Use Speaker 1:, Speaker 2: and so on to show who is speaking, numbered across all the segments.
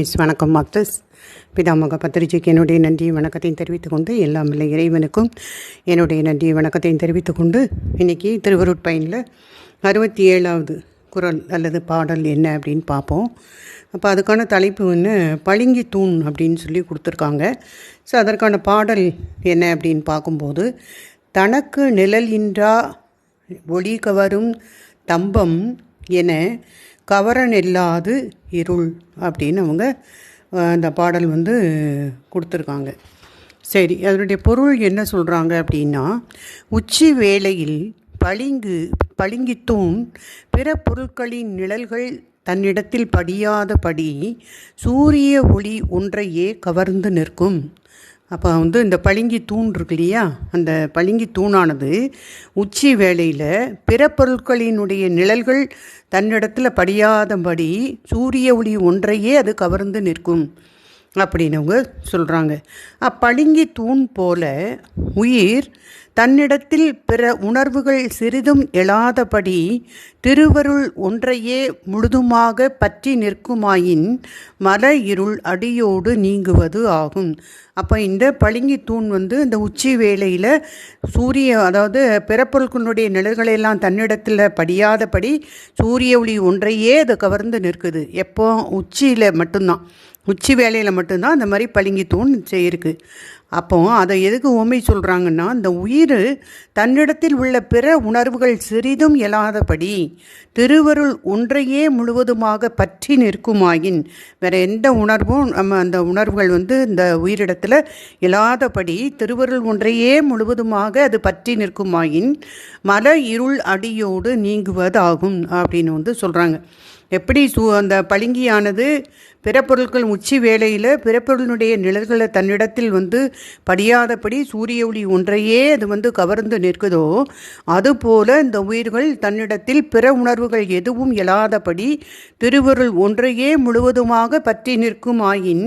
Speaker 1: S வணக்கம் masters பிதாமக பத்திரிகைக்கு என்னுடைய நன்றி வணக்கத்தையும் தெரிவித்துக் கொண்டு எல்லாம் இல்லை இறைவனுக்கும் என்னுடைய நன்றி வணக்கத்தையும் தெரிவித்துக் கொண்டு இன்றைக்கி திருவருட்பயனில் அறுபத்தி ஏழாவது குரல் அல்லது பாடல் என்ன அப்படின்னு பார்ப்போம். அப்போ அதுக்கான தலைப்பு வந்து பளிங்கி தூண் அப்படின்னு சொல்லி கொடுத்துருக்காங்க. ஸோ அதற்கான பாடல் என்ன அப்படின்னு பார்க்கும்போது தனக்கு நிழல் இன்றா ஒளி கவரும் தம்பம் என கவரனில்லாது இருள் அப்படின்னு அவங்க அந்த பாடல் வந்து கொடுத்துருக்காங்க. சரி அதனுடைய பொருள் என்ன சொல்கிறாங்க அப்படின்னா உச்சி வேளையில் பளிங்கு பளிங்கித்தூண் பிற பொருட்களின் நிழல்கள் தன்னிடத்தில் படியாதபடி சூரிய ஒளி ஒன்றையே கவர்ந்து நிற்கும். அப்போ வந்து இந்த பளிங்கி தூண் இருக்கு இல்லையா? அந்த பளிங்கி தூணானது உச்சி வேளையில் பிற பொருட்களினுடைய நிழல்கள் தன்னிடத்தில் படியாதபடி சூரிய ஒளி ஒன்றையே அது கவர்ந்து நிற்கும் அப்படின்னவங்க சொல்கிறாங்க அப்பளிங்கி தூண் போல உயிர் தன்னிடத்தில் பிற உணர்வுகள் சிறிதும் எழாதபடி திருவருள் ஒன்றையே முழுதுமாக பற்றி நிற்குமாயின் மல இருள் அடியோடு நீங்குவது ஆகும். அப்போ இந்த பளிங்கி தூண் வந்து இந்த உச்சி வேளையில் சூரிய அதாவது பிறப்பொருட்களுடைய நிழல்களெல்லாம் தன்னிடத்தில் படியாதபடி சூரிய ஒளி ஒன்றையே அது கவர்ந்து நிற்குது. எப்போ? உச்சியில் மட்டும்தான். உச்சி வேலையில் மட்டும்தான் அந்த மாதிரி பளிங்கி தூண் செய்யிருக்கு. அப்போ அதை எதுக்கு உண்மை சொல்கிறாங்கன்னா இந்த உயிர் தன்னிடத்தில் உள்ள பிற உணர்வுகள் சிறிதும் இயலாதபடி திருவருள் ஒன்றையே முழுவதுமாக பற்றி நிற்குமாயின் வேற எந்த உணர்வும் நம்ம அந்த உணர்வுகள் வந்து இந்த உயிரிடத்தில் இயலாதபடி திருவருள் ஒன்றையே முழுவதுமாக அது பற்றி நிற்குமாயின் மல இருள் அடியோடு நீங்குவதாகும் அப்படின்னு வந்து சொல்கிறாங்க எப்படி சூ அந்த பளிங்கியானது பிறப்பொருட்கள் உச்சி வேளையில் பிறப்பொருளினுடைய நிழல்களை தன்னிடத்தில் வந்து படியாதபடி சூரிய ஒளி ஒன்றையே அது வந்து கவர்ந்து நிற்குதோ அதுபோல இந்த உயிர்கள் தன்னிடத்தில் பிற உணர்வுகள் எதுவும் இயலாதபடி திருவருள் ஒன்றையே முழுவதுமாக பற்றி நிற்கும் ஆயின்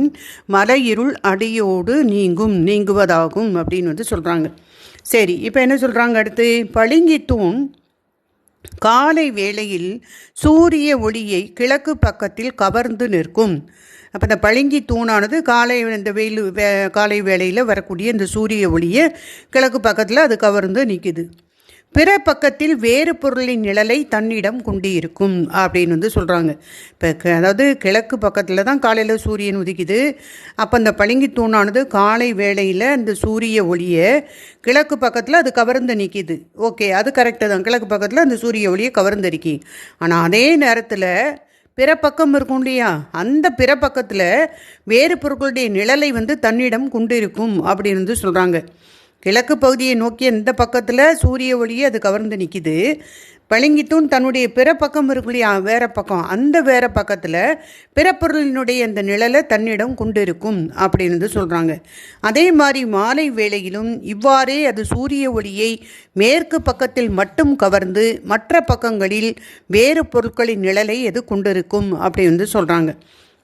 Speaker 1: மலையிருள் அடியோடு நீங்கும் நீங்குவதாகும் அப்படின்னு வந்து சொல்கிறாங்க சரி இப்போ என்ன சொல்கிறாங்க அடுத்து? பளிங்கி தூண் காலை வேளையில் சூரிய ஒளியை கிழக்கு பக்கத்தில் கவர்ந்து நிற்கும். அப்போ இந்த பளிங்கி தூணானது காலை இந்த வெயில் வே காலை வேளையில் வரக்கூடிய இந்த சூரிய ஒளியை கிழக்கு பக்கத்தில் அது கவர்ந்து நிற்குது பிற பக்கத்தில் வேறு பொருளின் நிழலை தன்னிடம் கொண்டு இருக்கும் அப்படின்னு வந்து சொல்கிறாங்க இப்போ க- அதாவது கிழக்கு பக்கத்தில் தான் காலையில் சூரியன் உதிக்குது. அப்போ அந்த பளிங்கி தூணானது காலை வேளையில் அந்த சூரிய ஒளியை கிழக்கு பக்கத்தில் அது கவர்ந்து நிற்கிது ஓகே அது கரெக்டு தான். கிழக்கு பக்கத்தில் அந்த சூரிய ஒளியை கவர்ந்து இருக்கி ஆனால் அதே நேரத்தில் பிறப்பக்கம் இருக்கும் இல்லையா அந்த பிறப்பக்கத்தில் வேறு பொருட்களுடைய நிழலை வந்து தன்னிடம் கொண்டு இருக்கும் அப்படின்னு வந்து சொல்கிறாங்க கிழக்கு பகுதியை நோக்கி இந்த பக்கத்தில் சூரிய ஒளியை அது கவர்ந்து நிற்கிது பளிங்கித்தூண் தன்னுடைய பிற பக்கம் இருக்கு இல்லையா வேற பக்கம். அந்த வேற பக்கத்தில் பிறப்பொருளினுடைய அந்த நிழலை தன்னிடம் கொண்டிருக்கும் அப்படின்னு வந்து சொல்கிறாங்க அதே மாதிரி மாலை வேளையிலும் இவ்வாறே அது சூரிய ஒளியை மேற்கு பக்கத்தில் மட்டும் கவர்ந்து மற்ற பக்கங்களில் வேறு பொருட்களின் நிழலை அது கொண்டிருக்கும் அப்படின்னு வந்து சொல்கிறாங்க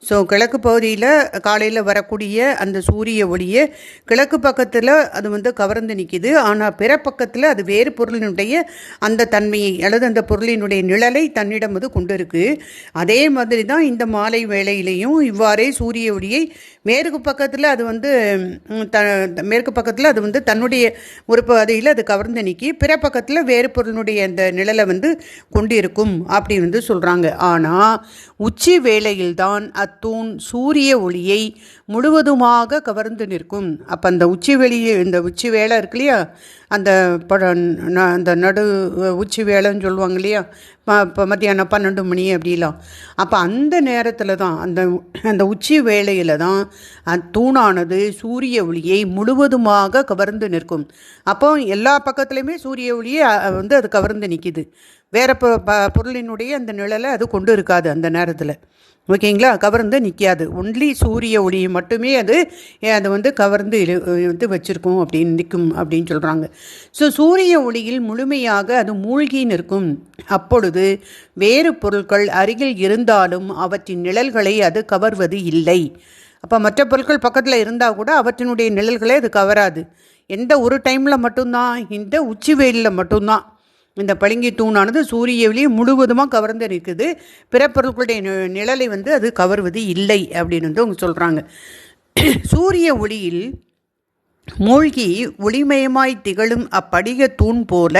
Speaker 1: ஸோ கிழக்கு பகுதியில் காலையில் வரக்கூடிய அந்த சூரிய ஒளியை கிழக்கு பக்கத்தில் அது வந்து கவர்ந்து நிற்கிது ஆனால் பிற பக்கத்தில் அது வேறு பொருளினுடைய அந்த தன்மையை அல்லது அந்த பொருளினுடைய நிழலை தன்னிடம் அது கொண்டு இருக்குது அதே மாதிரி தான் இந்த மாலை வேளையிலையும் இவ்வாறே சூரிய ஒளியை மேற்கு பக்கத்தில் அது வந்து த மேற்கு பக்கத்தில் அது வந்து தன்னுடைய ஒரு பகுதியில் அது கவர்ந்து நிற்கி பிற பக்கத்தில் வேறு பொருளினுடைய அந்த நிழலை வந்து கொண்டு இருக்கும் அப்படி வந்து சொல்கிறாங்க ஆனால் உச்சி வேளையில்தான் அத்தூண் சூரிய ஒளியை முழுவதுமாக கவர்ந்து நிற்கும். அப்போ அந்த உச்சி வெளியே இந்த உச்சி வேலை இருக்கு இல்லையா? அந்த பழ ந- அந்த நடு உச்சி வேலைன்னு சொல்லுவாங்க இல்லையா? இப்போ மத்தியானம் பன்னெண்டு மணி அப்படிலாம். அப்போ அந்த நேரத்தில் தான் அந்த அந்த உச்சி வேளையில் தான் தூணானது சூரிய ஒளியை முழுவதுமாக கவர்ந்து நிற்கும். அப்போ எல்லா பக்கத்துலேயுமே சூரிய ஒளியை வந்து அது கவர்ந்து நிற்கிது வேறு பொ- ப- பொருளினுடைய அந்த நிழலை அது கொண்டு இருக்காது அந்த நேரத்தில். ஓகேங்களா? கவர்ந்து நிற்காது ஒன்லி சூரிய ஒளியை மட்டுமே அது அதை அது வந்து கவர்ந்து வந்து வச்சிருக்கும் அப்படின்னு நிற்கும் அப்படின்னு சொல்கிறாங்க ஸோ சூரிய ஒளியில் முழுமையாக அது மூழ்கி நிற்கும். அப்பொழுது வேறு பொருட்கள் அருகில் இருந்தாலும் அவற்றின் நிழல்களை அது கவர்வது இல்லை. அப்போ மற்ற பொருட்கள் பக்கத்தில் இருந்தால் கூட அவற்றினுடைய நிழல்களை அது கவராது. எந்த ஒரு டைமில் மட்டும்தான் இந்த உச்சி வெயிலில் மட்டும்தான். இந்த பளிங்கி தூணானது சூரிய ஒளியை முழுவதுமாக கவர்ந்து நிற்குது. பிற பொருட்களுடைய நி- நிழலை வந்து அது கவர்வது இல்லை அப்படின்னு வந்து அவங்க சொல்கிறாங்க சூரிய ஒளியில் மூழ்கி ஒளிமயமாய் திகழும் அப்படிக தூண் போல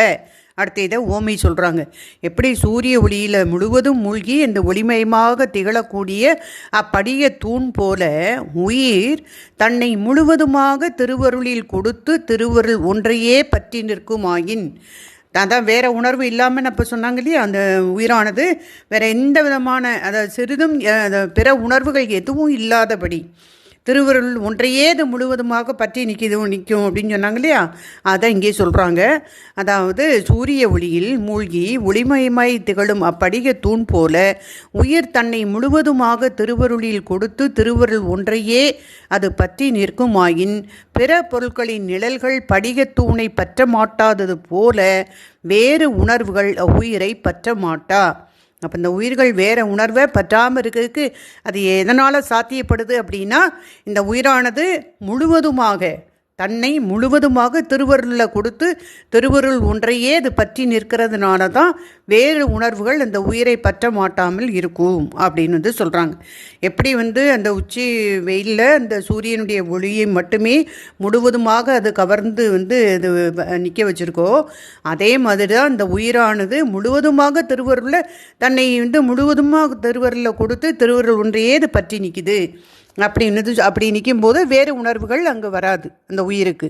Speaker 1: அடுத்த இதை ஓமை சொல்கிறாங்க எப்படி சூரிய ஒளியில் முழுவதும் மூழ்கி இந்த ஒளிமயமாக திகழக்கூடிய அப்படிய தூண் போல உயிர் தன்னை முழுவதுமாக திருவருளில் கொடுத்து திருவருள் ஒன்றையே பற்றி நிற்குமாயின் அதான் வேறு உணர்வு இல்லாமல் அப்போ சொன்னாங்க இல்லையா? அந்த உயிரானது வேறு எந்த விதமான அதாவது சிறிதும் பிற உணர்வுகள் எதுவும் இல்லாதபடி. திருவருள் ஒன்றையே இது முழுவதுமாக பற்றி நிற்கிது நிற்கும் அப்படின்னு சொன்னாங்க இல்லையா? அதை இங்கே சொல்கிறாங்க அதாவது சூரிய ஒளியில் மூழ்கி ஒளிமயமாய் திகழும் அப்படிக தூண் போல உயிர் தன்னை முழுவதுமாக திருவருளில் கொடுத்து திருவருள் ஒன்றையே அது பற்றி நிற்குமாயின் பிற பொருட்களின் நிழல்கள் படிகத் தூணை பற்ற மாட்டாதது போல வேறு உணர்வுகள் அவ்வுயிரை பற்ற மாட்டா. அப்போ இந்த உயிர்கள் வேறு உணர்வை பற்றாமல் இருக்கிறதுக்கு அது எதனால் சாத்தியப்படுது அப்படின்னா இந்த உயிரானது முழுவதுமாக தன்னை முழுவதுமாக திருவருளில் கொடுத்து திருவருள் ஒன்றையே அது பற்றி நிற்கிறதுனால தான் வேறு உணர்வுகள் அந்த உயிரை பற்ற மாட்டாமல் இருக்கும் அப்படின்னு வந்து சொல்கிறாங்க எப்படி வந்து அந்த உச்சி வெயிலில் அந்த சூரியனுடைய ஒளியை மட்டுமே முழுவதுமாக அது கவர்ந்து வந்து இது நிற்க வச்சுருக்கோ அதே மாதிரி தான் அந்த உயிரானது முழுவதுமாக திருவருளில் தன்னை வந்து முழுவதுமாக திருவருளில் கொடுத்து திருவருள் ஒன்றையே இது பற்றி நிற்கிது அப்படின்னு அப்படி நிற்கும் போது வேறு உணர்வுகள் அங்கே வராது அந்த உயிருக்கு.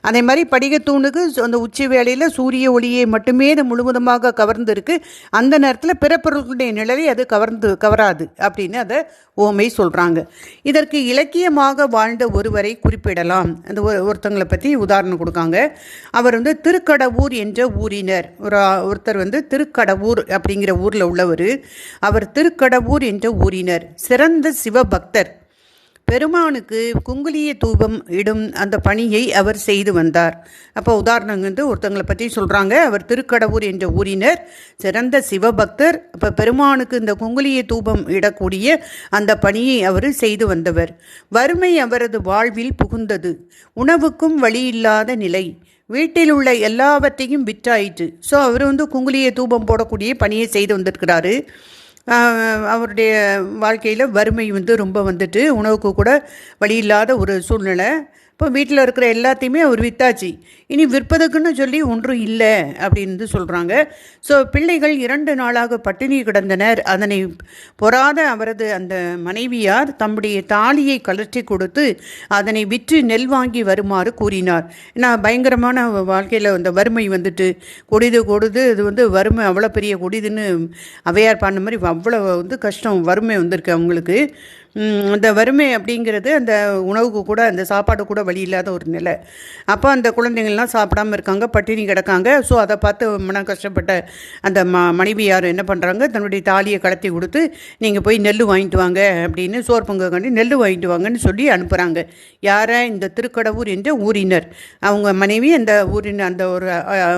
Speaker 1: அதே மாதிரி படிகத்தூணுக்கு அந்த உச்சி வேளையில் சூரிய ஒளியை மட்டுமே அது முழுவதுமாக கவர்ந்து இருக்கு அந்த நேரத்தில் பிறப்பொருளுடைய நிழலை அது கவர்ந்து கவராது அப்படின்னு அதை ஓமை சொல்கிறாங்க இதற்கு இலக்கியமாக வாழ்ந்த ஒருவரை குறிப்பிடலாம். அந்த ஒரு ஒருத்தங்களை பற்றி உதாரணம் கொடுக்காங்க. அவர் வந்து திருக்கடவூர் என்ற ஊரினர். ஒரு ஒருத்தர் வந்து திருக்கடவூர் அப்படிங்கிற ஊரில் உள்ளவர். அவர் திருக்கடவூர் என்ற ஊரினர். சிறந்த சிவபக்தர். பெருமானுக்கு குங்குலிய தூபம் இடும் அந்த பணியை அவர் செய்து வந்தார். அப்போ உதாரணம் வந்து ஒருத்தங்களை பற்றி சொல்கிறாங்க அவர் திருக்கடவுர் என்ற ஊரினர் சிறந்த சிவபக்தர். அப்போ பெருமானுக்கு இந்த குங்குலிய தூபம் இடக்கூடிய அந்த பணியை அவர் செய்து வந்தவர். வறுமை அவரது வாழ்வில் புகுந்தது. உணவுக்கும் வழி இல்லாத நிலை. வீட்டில் உள்ள எல்லாவற்றையும் விற்றாயிற்று. ஸோ அவர் வந்து குங்குலிய தூபம் போடக்கூடிய பணியை செய்து வந்திருக்கிறாரு. அவருடைய வாழ்க்கையில் வறுமை வந்து ரொம்ப வந்துட்டு உணவுக்கு கூட வழி இல்லாத ஒரு சூழ்நிலை. இப்போ வீட்டில் இருக்கிற எல்லாத்தையுமே அவர் வித்தாச்சு. இனி விற்பதுக்குன்னு சொல்லி ஒன்றும் இல்லை அப்படின்னு சொல்கிறாங்க ஸோ பிள்ளைகள் இரண்டு நாளாக பட்டினி கிடந்தனர். அதனை பொறாத அவரது அந்த மனைவியார் தம்முடைய தாலியை கலற்றி கொடுத்து அதனை விற்று நெல் வாங்கி வருமாறு கூறினார். ஏன்னா பயங்கரமான வாழ்க்கையில் அந்த வறுமை வந்துட்டு கொடிது கொடுது இது வந்து வறுமை அவ்வளோ பெரிய கொடிதுன்னு அவையார் பண்ண மாதிரி அவ்வளோ வந்து கஷ்டம் வறுமை வந்திருக்கு அவங்களுக்கு. அந்த வறுமை அப்படிங்கிறது அந்த உணவுக்கு கூட அந்த சாப்பாடு கூட வழி இல்லாத ஒரு நிலை. அப்போ அந்த குழந்தைங்கள்லாம் சாப்பிடாம இருக்காங்க பட்டினி கிடக்காங்க. ஸோ அதை பார்த்து மன கஷ்டப்பட்ட அந்த ம மனைவியார் என்ன பண்ணுறாங்க தன்னுடைய தாலியை கலத்தி கொடுத்து நீங்கள் போய் நெல் வாங்கிட்டு வாங்க அப்படின்னு சோறு பொங்கக்காண்டி நெல் வாங்கிட்டு வாங்கன்னு சொல்லி அனுப்புகிறாங்க யாரை இந்த திருக்கடவுர் என்ற ஊரினர். அவங்க மனைவி அந்த ஊரின் அந்த ஒரு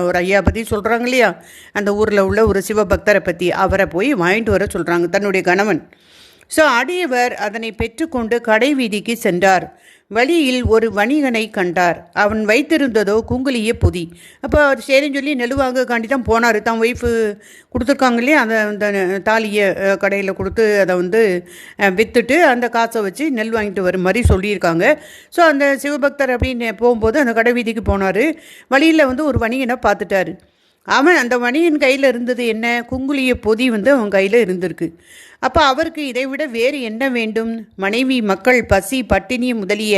Speaker 1: ஒரு ஐயா பற்றி சொல்கிறாங்க இல்லையா? அந்த ஊரில் உள்ள ஒரு சிவபக்தரை பற்றி அவரை போய் வாங்கிட்டு வர சொல்கிறாங்க தன்னுடைய கணவன். ஸோ அடியவர் அதனை பெற்றுக்கொண்டு கடை வீதிக்கு சென்றார். வழியில் ஒரு வணிகனை கண்டார். அவன் வைத்திருந்ததோ குங்குலிய பொதி. அப்போ அவர் சரின்னு சொல்லி நெல் வாங்கக்காண்டி தான் போனார். தான் ஒய்ஃபு கொடுத்துருக்காங்க இல்லையா அந்த அந்த தாலியை கடையில் கொடுத்து அதை வந்து விற்றுட்டு அந்த காசை வச்சு நெல் வாங்கிட்டு வர மாதிரி சொல்லியிருக்காங்க. ஸோ அந்த சிவபக்தர் அப்படின்னு போகும்போது அந்த கடை வீதிக்கு போனார். வழியில் வந்து ஒரு வணிகனை பார்த்துட்டாரு. அவன் அந்த மணியின் கையில் இருந்தது என்ன? குங்குலிய பொதி வந்து அவன் கையில் இருந்திருக்கு. அப்போ அவருக்கு இதைவிட வேறு என்ன வேண்டும்? மனைவி மக்கள் பசி பட்டினி முதலிய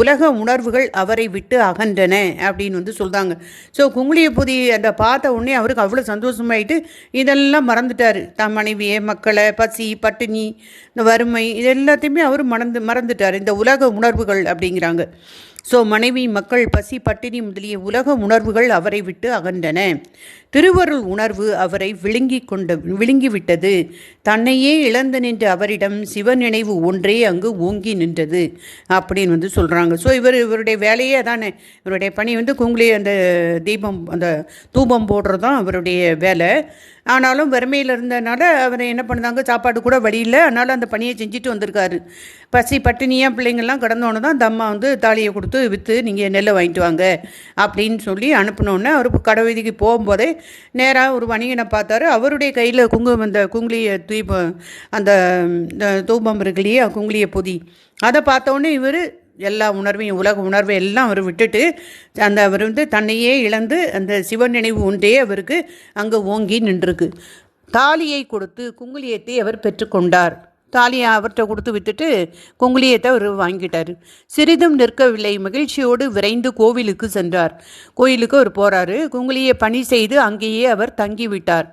Speaker 1: உலக உணர்வுகள் அவரை விட்டு அகன்றன அப்படின்னு வந்து சொல்கிறாங்க ஸோ குங்குலிய பொதி அந்த பார்த்த உடனே அவருக்கு அவ்வளோ சந்தோஷமாயிட்டு இதெல்லாம் மறந்துட்டார். தன் மனைவியை மக்களை பசி பட்டினி இந்த வறுமை இது எல்லாத்தையுமே அவர் மறந்து மறந்துட்டார். இந்த உலக உணர்வுகள் அப்படிங்கிறாங்க. ஸோ மனைவி மக்கள் பசி பட்டினி முதலிய உலக உணர்வுகள் அவரை விட்டு அகன்றன. திருவருள் உணர்வு அவரை விழுங்கி கொண்டு விழுங்கிவிட்டது. தன்னையே இழந்து நின்ற அவரிடம் சிவ நினைவு ஒன்றே அங்கு ஓங்கி நின்றது அப்படின்னு வந்து சொல்கிறாங்க ஸோ இவர் இவருடைய வேலையே தானே இவருடைய பணி வந்து குங்குளி அந்த தீபம் அந்த தூபம் போடுறது தான் அவருடைய வேலை. ஆனாலும் வறுமையில் இருந்தனால அவர் என்ன பண்ணுறாங்க சாப்பாடு கூட வழியில் அதனால் அந்த பணியை செஞ்சுட்டு வந்திருக்காரு. பசி பட்டினியாக பிள்ளைங்கள்லாம் கடந்தோன்னு தான் அந்த அம்மா வந்து தாலியை கொடுத்து விற்று நீங்கள் நெல்லை வாங்கிட்டு வாங்க அப்படின்னு சொல்லி அனுப்பினோன்னே அவர் கடை வீதிக்கு போகும்போதே நேராக ஒரு வணிகனை பார்த்தாரு. அவருடைய கையில் குங்குமம் அந்த குங்குளிய தீபம் அந்த தூபம் இருக்கு இல்லையா குங்குளிய பொதி. அதை பார்த்தோன்னே இவர் எல்லா உணர்வையும் உலக உணர்வை எல்லாம் அவர் விட்டுட்டு அந்த அவர் வந்து தன்னையே இழந்து அந்த சிவன் நினைவு ஒன்றே அவருக்கு அங்கே ஓங்கி நின்றுருக்கு. தாலியை கொடுத்து குங்குளியத்தை அவர் பெற்றுக்கொண்டார் தாலியை அவர்கிட்ட கொடுத்து விட்டுட்டு கொங்குலியத்தை அவர் வாங்கிட்டார். சிறிதும் நிற்கவில்லை. மகிழ்ச்சியோடு விரைந்து கோவிலுக்கு சென்றார். கோயிலுக்கு அவர் போறாரு. குங்குலியை பணி செய்து அங்கேயே அவர் தங்கிவிட்டார்.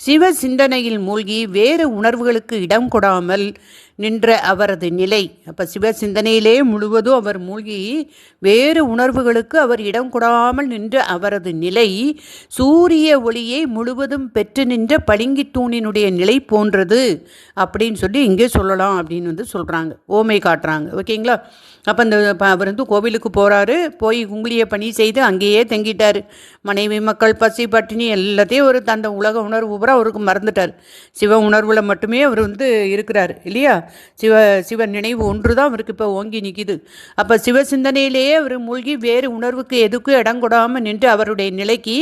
Speaker 1: சிவ சிந்தனையில் மூழ்கி வேறு உணர்வுகளுக்கு இடம் கொடாமல் நின்ற அவரது நிலை. அப்போ சிவ சிந்தனையிலே முழுவதும் அவர் மூழ்கி வேறு உணர்வுகளுக்கு அவர் இடம் கொடாமல் நின்ற அவரது நிலை சூரிய ஒளியை முழுவதும் பெற்று நின்ற பளிங்கி தூணினுடைய நிலை போன்றது அப்படின்னு சொல்லி இங்கே சொல்லலாம் அப்படின்னு வந்து சொல்கிறாங்க ஓமை காட்டுறாங்க. ஓகேங்களா? அப்போ அந்த ப- அவர் வந்து கோவிலுக்கு போகிறாரு போய் குங்குளிய பணி செய்து அங்கேயே தங்கிட்டார். மனைவி மக்கள் பசி பட்டினி எல்லாத்தையும் ஒரு அந்த உலக உணர்வு பூரா அவருக்கு மறந்துட்டார். சிவ உணர்வில் மட்டுமே அவர் வந்து இருக்கிறார் இல்லையா? சிவ சிவ நினைவு ஒன்று தான் அவருக்கு இப்போ ஓங்கி நிற்கிது அப்போ சிவ சிந்தனையிலேயே அவர் மூழ்கி வேறு உணர்வுக்கு எதுக்கும் இடம் கொடாமல் நின்று அவருடைய நிலைக்கு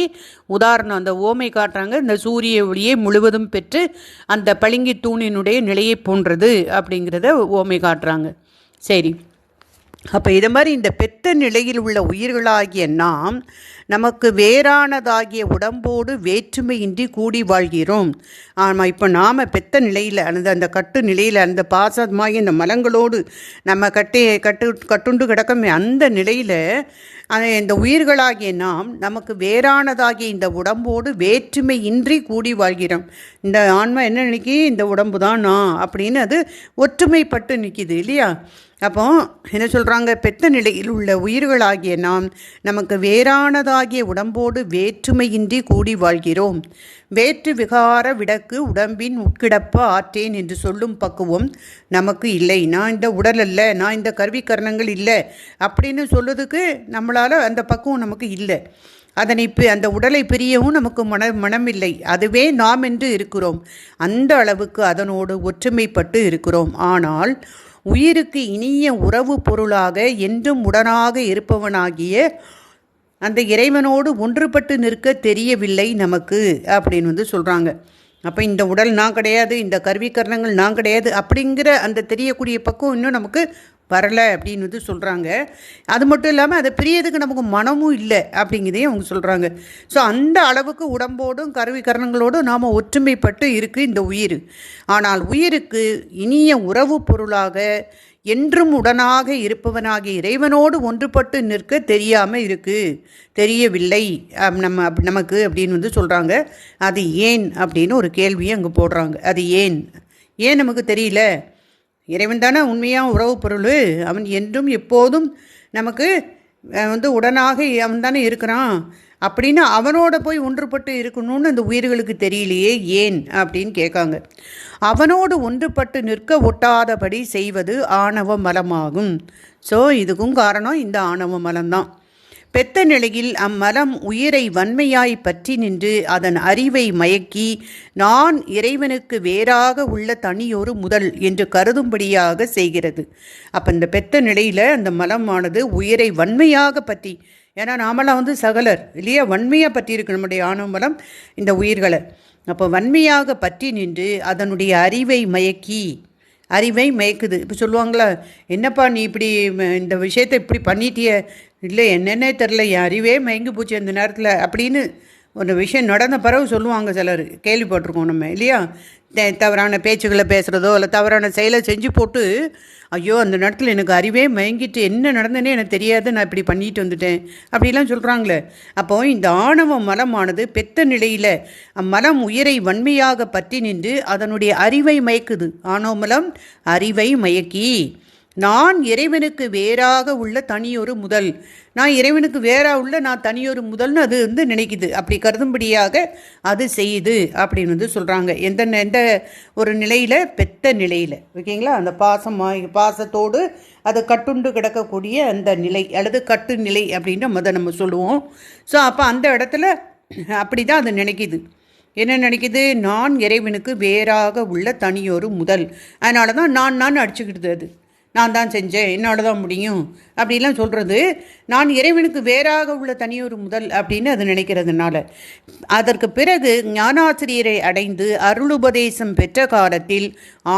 Speaker 1: உதாரணம் அந்த ஓமை காட்டுறாங்க. இந்த சூரிய ஒளியை முழுவதும் பெற்று அந்த பளிங்கி தூணினுடைய நிலையை போன்றது அப்படிங்கிறத ஓமை காட்டுறாங்க. சரி. அப்போ இது மாதிரி இந்த பெத்த நிலையில் உள்ள உயிர்களாகிய நாம் நமக்கு வேறானதாகிய உடம்போடு வேற்றுமையின்றி கூடி வாழ்கிறோம். ஆமாம் இப்போ நாம் பெத்த நிலையில் அந்த அந்த கட்டு நிலையில் அந்த பாசமாகி இந்த மலங்களோடு நம்ம கட்டி கட்டு கட்டுண்டு கிடக்கமே அந்த நிலையில் இந்த உயிர்களாகிய நாம் நமக்கு வேறானதாகிய இந்த உடம்போடு வேற்றுமை இன்றி கூடி வாழ்கிறோம். இந்த ஆன்மா என்ன நினைக்கி? இந்த உடம்பு தான் நான் அப்படின்னு அது ஒற்றுமைப்பட்டு நிற்கிது இல்லையா? அப்போ என்ன சொல்கிறாங்க பெத்த நிலையில் உள்ள உயிர்களாகிய நாம் நமக்கு வேறானதாகிய உடம்போடு வேற்றுமையின்றி கூடி வாழ்கிறோம். வேற்று விகார விடக்கு உடம்பின் உட்கிடப்ப ஆற்றேன் என்று சொல்லும் பக்குவம் நமக்கு இல்லை. நான் இந்த உடல் அல்ல நான் இந்த கருவிக்கரணங்கள் இல்லை அப்படின்னு சொல்லுறதுக்கு நம்மளால் அந்த பக்குவம் நமக்கு இல்லை. அதனை அந்த உடலை பிரியவும் நமக்கு மன மனமில்லை. அதுவே நாம் என்று இருக்கிறோம். அந்த அளவுக்கு அதனோடு ஒற்றுமைப்பட்டு இருக்கிறோம். ஆனால் உயிருக்கு இனிய உறவு பொருளாக என்றும் உடனாக இருப்பவனாகிய அந்த இறைவனோடு ஒன்றுபட்டு நிற்க தெரியவில்லை நமக்கு அப்படின்னு வந்து சொல்கிறாங்க அப்போ இந்த உடல் நான் கிடையாது இந்த கருவிக்கரணங்கள் நான் கிடையாது அப்படிங்கிற அந்த தெரியக்கூடிய பக்குவம் இன்னும் நமக்கு வரலை அப்படின்னு வந்து சொல்கிறாங்க அது மட்டும் இல்லாமல் அதை பிரியதுக்கு நமக்கு மனமும் இல்லை அப்படிங்கிறதையும் அவங்க சொல்கிறாங்க ஸோ அந்த அளவுக்கு உடம்போடும் கருவிக்கரணங்களோடும் நாம் ஒற்றுமைப்பட்டு இருக்குது இந்த உயிர். ஆனால் உயிருக்கு இனிய உறவு பொருளாக என்றும் உடனாக இருப்பவனாகிய இறைவனோடு ஒன்றுபட்டு நிற்க தெரியாமல் இருக்குது தெரியவில்லை. நம்ம அப்- நமக்கு அப்படின்னு வந்து சொல்கிறாங்க அது ஏன் அப்படின்னு ஒரு கேள்வியை அங்கே போடுறாங்க. அது ஏன்? ஏன் நமக்கு தெரியல? இறைவன் தானே உண்மையாக உறவு பொருள்? அவன் என்றும் எப்போதும் நமக்கு வந்து உடனாக அவன் தானே இருக்கிறான். அப்படின்னு அவனோட போய் ஒன்றுபட்டு இருக்கணும்னு அந்த உயிர்களுக்கு தெரியலையே ஏன்? அப்படின்னு கேட்காங்க. அவனோடு ஒன்றுபட்டு நிற்க ஒட்டாதபடி செய்வது ஆணவ மலமாகும். ஸோ இதுக்கும் காரணம் இந்த ஆணவ மலம்தான். பெத்த நிலையில் அம்மலம் உயிரை வன்மையாய் பற்றி நின்று அதன் அறிவை மயக்கி நான் இறைவனுக்கு வேறாக உள்ள தனியொரு முதல் என்று கருதும்படியாக செய்கிறது. அப்போ இந்த பெத்த நிலையில் அந்த மலமானது உயிரை வன்மையாக பற்றி ஏன்னா நாமெல்லாம் வந்து சகலர் இல்லையா? வன்மையாக பற்றி இருக்கு நம்முடைய ஆணவமலம் இந்த உயிர்களை. அப்போ வன்மையாக பற்றி நின்று அதனுடைய அறிவை மயக்கி அறிவை மயக்குது. இப்போ சொல்லுவாங்களா என்னப்பா நீ இப்படி இந்த விஷயத்தை இப்படி பண்ணிட்டிய இல்லை என்னென்னே தெரில என் அறிவே மயங்கி போச்சு அந்த நேரத்தில் அப்படின்னு ஒரு விஷயம் நடந்த பிறகு சொல்லுவாங்க சிலர் கேள்விப்பட்டிருக்கோம் நம்ம இல்லையா? தவறான பேச்சுகளை பேசுகிறதோ இல்லை தவறான செயலை செஞ்சு போட்டு ஐயோ அந்த நேரத்தில் எனக்கு அறிவே மயங்கிட்டு என்ன நடந்தனே எனக்கு தெரியாது நான் இப்படி பண்ணிட்டு வந்துட்டேன் அப்படிலாம் சொல்கிறாங்களே அப்போ இந்த ஆணவ மலமானது பெத்த நிலையில் அம்மலம் உயிரை வன்மையாக பற்றி நின்று அதனுடைய அறிவை மயக்குது. ஆணவ மலம் அறிவை மயக்கி நான் இறைவனுக்கு வேறாக உள்ள தனியொரு முதல். நான் இறைவனுக்கு வேறாக உள்ள நான் தனியொரு முதல்னு அது வந்து நினைக்குது. அப்படி கருதும்படியாக அது செய்யுது அப்படின்னு வந்து சொல்கிறாங்க எந்த எந்த ஒரு நிலையில்? பெத்த நிலையில். ஓகேங்களா? அந்த பாசம் பாசத்தோடு அது கட்டுண்டு கிடக்கக்கூடிய அந்த நிலை அல்லது கட்டு நிலை அப்படின்னு நம்ம அதை நம்ம சொல்லுவோம். ஸோ அப்போ அந்த இடத்துல அப்படி தான் அது நினைக்குது. என்ன நினைக்குது? நான் இறைவனுக்கு வேறாக உள்ள தனியொரு முதல். அதனால தான் நான் நான் அடிச்சுக்கிட்டது அது. நான் தான் செஞ்சேன் என்னால் தான் முடியும். அப்படிலாம் சொல்கிறது நான் இறைவனுக்கு வேறாக உள்ள தனியொரு முதல் அப்படின்னு அது நினைக்கிறதுனால. அதற்கு பிறகு ஞானாசிரியரை அடைந்து அருளுபதேசம் பெற்ற காலத்தில்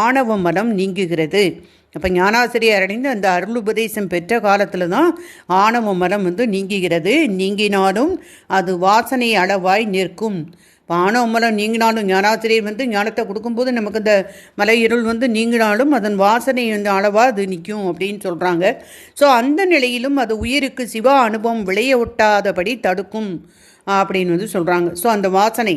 Speaker 1: ஆணவ மனம் நீங்குகிறது. அப்போ ஞானாசிரியர் அடைந்து அந்த அருளுபதேசம் பெற்ற காலத்தில் தான் ஆணவ மரம் வந்து நீங்குகிறது. நீங்கினாலும் அது வாசனை அளவாய் நிற்கும். பானம் ஆணவ நீங்கினாலும் ஞானாசிரியர் வந்து ஞானத்தை கொடுக்கும்போது நமக்கு இந்த மலை இருள் வந்து நீங்கினாலும் அதன் வாசனை வந்து அளவாக அது நிற்கும் அப்படின்னு சொல்கிறாங்க ஸோ அந்த நிலையிலும் அது உயிருக்கு சிவ அனுபவம் விளைய ஒட்டாதபடி தடுக்கும் அப்படின்னு வந்து சொல்கிறாங்க ஸோ அந்த வாசனை.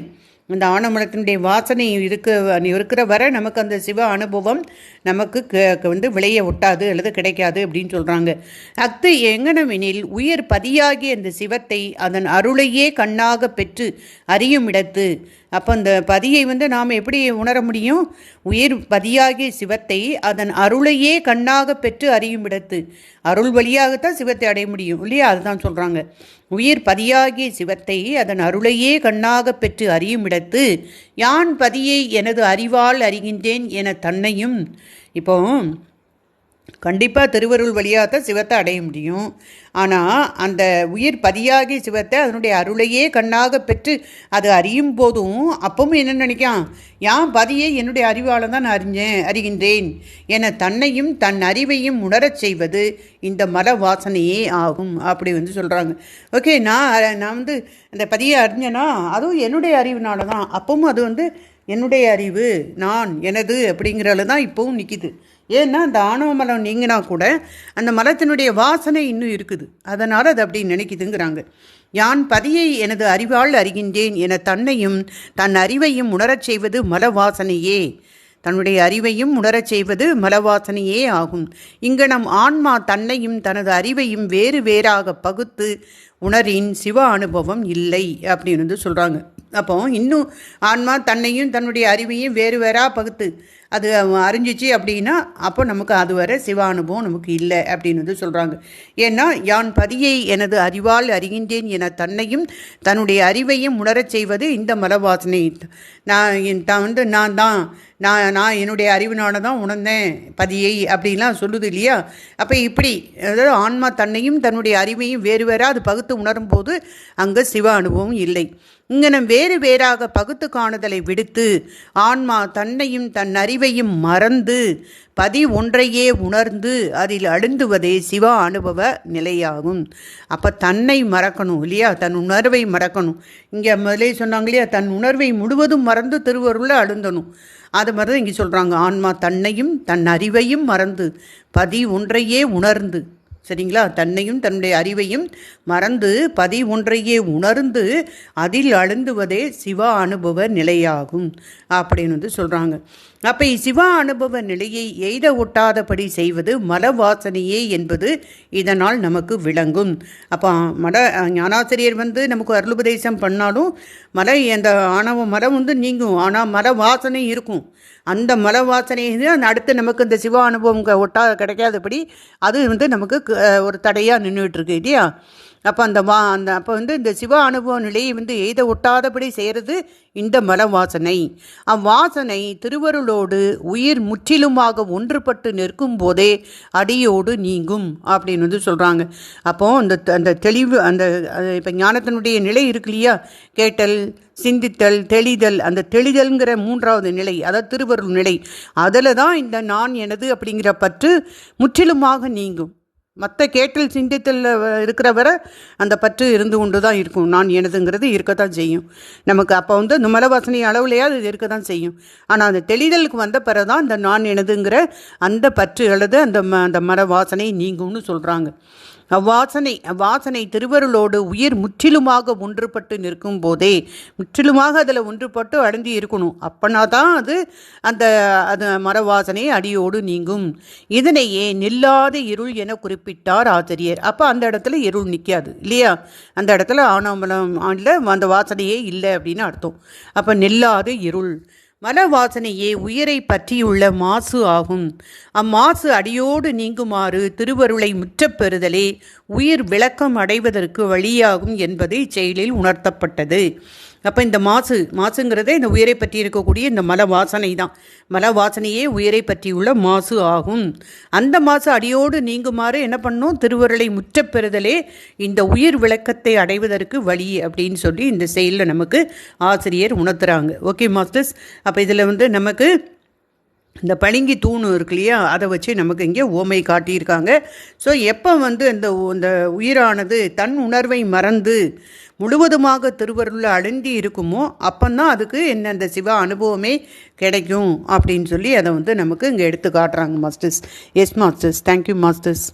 Speaker 1: அந்த ஆனமலத்தினுடைய வாசனை இருக்க இருக்கிற வரை நமக்கு அந்த சிவ அனுபவம் நமக்கு வந்து விளைய ஒட்டாது அல்லது கிடைக்காது அப்படின்னு சொல்கிறாங்க அத்து எங்கனவெனில் உயிர் பதியாகிய அந்த சிவத்தை அதன் அருளையே கண்ணாக பெற்று அறியும் இடத்து அப்போ அந்த பதியை வந்து நாம் எப்படி உணர முடியும்? உயிர் பதியாகிய சிவத்தை அதன் அருளையே கண்ணாக பெற்று அறியும் இடத்து. அருள் வழியாகத்தான் சிவத்தை அடைய முடியும் இல்லையா? அதுதான் சொல்கிறாங்க உயிர் பதியாகிய சிவத்தை அதன் அருளையே கண்ணாக பெற்று அறியும் இடத்து. யான் பதியை எனது அறிவால் அறிகின்றேன் என தன்னையும் இப்போ கண்டிப்பாக திருவருள் வழியாக தான் சிவத்தை அடைய முடியும். ஆனால் அந்த உயிர் பதியாகி சிவத்தை அதனுடைய அருளையே கண்ணாக பெற்று அது அறியும் போதும் அப்பவும் என்ன நினைக்கான் யான் பதியை என்னுடைய அறிவால் தான் நான் அறிஞ்சேன் அறிகின்றேன். என தன்னையும் தன் அறிவையும் உணரச் செய்வது இந்த மல வாசனையே ஆகும் அப்படி வந்து சொல்கிறாங்க ஓகே நான் நான் வந்து அந்த பதியை அறிஞ்சேன்னா அதுவும் என்னுடைய அறிவினால தான். அப்பவும் அது வந்து என்னுடைய அறிவு நான் எனது அப்படிங்கிறதுல தான் இப்போவும் நிற்கிது ஏன்னா அந்த ஆணவ மலம் நீங்கினா கூட அந்த மலத்தினுடைய வாசனை இன்னும் இருக்குது. அதனால் அது அப்படி நினைக்குதுங்கிறாங்க. யான் பதியை எனது அறிவால் அறிகின்றேன் என தன்னையும் தன் அறிவையும் உணரச் செய்வது மல வாசனையே தன்னுடைய அறிவையும் உணரச் செய்வது மலவாசனையே ஆகும். இங்கு நம் ஆன்மா தன்னையும் தனது அறிவையும் வேறு வேறாக பகுத்து உணரின் சிவ அனுபவம் இல்லை அப்படின்னு வந்து சொல்கிறாங்க அப்போ இன்னும் ஆன்மா தன்னையும் தன்னுடைய அறிவையும் வேறு வேறாக பகுத்து அது அறிஞ்சிச்சு அப்படின்னா அப்போ நமக்கு அது வர சிவ அனுபவம் நமக்கு இல்லை அப்படின்னு வந்து சொல்கிறாங்க ஏன்னா யான் பதியை எனது அறிவால் அறிகின்றேன் என தன்னையும் தன்னுடைய அறிவையும் உணரச் செய்வது இந்த மலவாசனை. நான் தான் வந்து நான் தான் நான் நான் என்னுடைய அறிவினால தான் உணர்ந்தேன் பதியை அப்படின்லாம் சொல்லுது இல்லையா? அப்போ இப்படி அதாவது ஆன்மா தன்னையும் தன்னுடைய அறிவையும் வேறு வேறாக அது பகுத்து உணரும் போது அங்கே சிவ அனுபவம் இல்லை. இங்கனம் வேறு வேறாக பகுத்து காணுதலை விடுத்து ஆன்மா தன்னையும் தன் அறிவையும் மறந்து பதி ஒன்றையே உணர்ந்து அதில் அழுந்துவதே சிவ அனுபவ நிலையாகும். அப்போ தன்னை மறக்கணும் இல்லையா? தன் உணர்வை மறக்கணும். இங்கே முதலே சொன்னாங்க இல்லையா? தன் உணர்வை முழுவதும் மறந்து திருவருளை அழுந்தணும். அது மாதிரி தான் இங்கே சொல்கிறாங்க ஆன்மா தன்னையும் தன் அறிவையும் மறந்து பதி ஒன்றையே உணர்ந்து. சரிங்களா? தன்னையும் தன்னுடைய அறிவையும் மறந்து பதி ஒன்றையே உணர்ந்து அதில் அழுந்துவதே சிவ அனுபவ நிலையாகும் அப்படின்னு வந்து சொல்கிறாங்க அப்போ சிவ அனுபவ நிலையை எய்த ஒட்டாதபடி செய்வது மல வாசனையே என்பது இதனால் நமக்கு விளங்கும். அப்போ மட ஞானாசிரியர் வந்து நமக்கு அருளுபதேசம் பண்ணாலும் மலை அந்த ஆணவ மரம் வந்து நீங்கும். ஆனால் மல வாசனை இருக்கும். அந்த மல வாசனையை அடுத்து நமக்கு இந்த சிவ அனுபவம் ஒட்டா கிடைக்காதபடி அது வந்து நமக்கு ஒரு தடையாக நின்றுட்டுருக்கு இல்லையா? அப்போ அந்த வா அந்த அப்போ வந்து இந்த சிவ அனுபவ நிலையை வந்து எய்த ஒட்டாதபடி செய்கிறது இந்த மல வாசனை. அவ்வாசனை திருவருளோடு உயிர் முற்றிலுமாக ஒன்றுபட்டு நிற்கும் போதே அடியோடு நீங்கும் அப்படின்னு வந்து சொல்கிறாங்க அப்போது அந்த அந்த தெளிவு அந்த இப்போ ஞானத்தினுடைய நிலை இருக்கு இல்லையா? கேட்டல் சிந்தித்தல் தெளிதல் அந்த தெளிதல்ங்கிற மூன்றாவது நிலை அதாவது திருவருள் நிலை அதில் தான் இந்த நான் எனது அப்படிங்கிற பற்று முற்றிலுமாக நீங்கும். மற்ற கேட்டல் சிந்தித்தல் இருக்கிற வரை அந்த பற்று இருந்து கொண்டு தான் இருக்கும். நான் எனதுங்கிறது இருக்க தான் செய்யும். நமக்கு அப்போ வந்து இந்த மலவாசனை அளவுலையாவது இது இருக்க தான் செய்யும். ஆனால் அந்த தெளிதலுக்கு வந்த பிறகு தான் இந்த நான் எனதுங்கிற அந்த பற்று அல்லது அந்த ம அந்த மர வாசனை நீங்கும்னு சொல்கிறாங்க அவ்வாசனை அவ்வாசனை திருவருளோடு உயிர் முற்றிலுமாக ஒன்றுபட்டு நிற்கும் போதே முற்றிலுமாக அதில் ஒன்றுபட்டு அடைந்து இருக்கணும். அப்பனா தான் அது அந்த அது மரவாசனை அடியோடு நீங்கும். இதனையே நில்லாத இருள் என குறிப்பிட்டார் ஆசிரியர் அப்போ அந்த இடத்துல இருள் நிற்காது இல்லையா? அந்த இடத்துல ஆனாமலம் ஆண்டில் அந்த வாசனையே இல்லை அப்படின்னு அர்த்தம். அப்போ நில்லாத இருள். மல வாசனையே உயிரை பற்றியுள்ள மாசு ஆகும். அம்மாசு அடியோடு நீங்குமாறு திருவருளை முற்றப்பெறுதலே உயிர் விளக்கம் அடைவதற்கு வழியாகும் என்பது இச்செயலில் உணர்த்தப்பட்டது. அப்போ இந்த மாசு மாசுங்கிறதே இந்த உயிரை பற்றி இருக்கக்கூடிய இந்த மல வாசனை தான். மல வாசனையே உயிரை பற்றியுள்ள மாசு ஆகும். அந்த மாசு அடியோடு நீங்குமாறு என்ன பண்ணும் திருவருளை முற்றப்பெறுதலே இந்த உயிர் விளக்கத்தை அடைவதற்கு வழி அப்படின்னு சொல்லி இந்த செயலில் நமக்கு ஆசிரியர் உணர்த்துறாங்க. ஓகே மாஸ்டர்ஸ் அப்போ இதில் வந்து நமக்கு இந்த பளிங்கி தூண் இருக்கு இல்லையா? அதை வச்சு நமக்கு இங்கே ஓமை காட்டியிருக்காங்க. ஸோ எப்போ வந்து இந்த இந்த உயிரானது தன் உணர்வை மறந்து முழுவதுமாக திருவருளில் அழுந்தி இருக்குமோ அப்போந்தான் அதுக்கு என்ன அந்த சிவ அனுபவமே கிடைக்கும் அப்படின்னு சொல்லி அதை வந்து நமக்கு இங்கே எடுத்து காட்டுறாங்க masters. Yes masters. Thank you masters.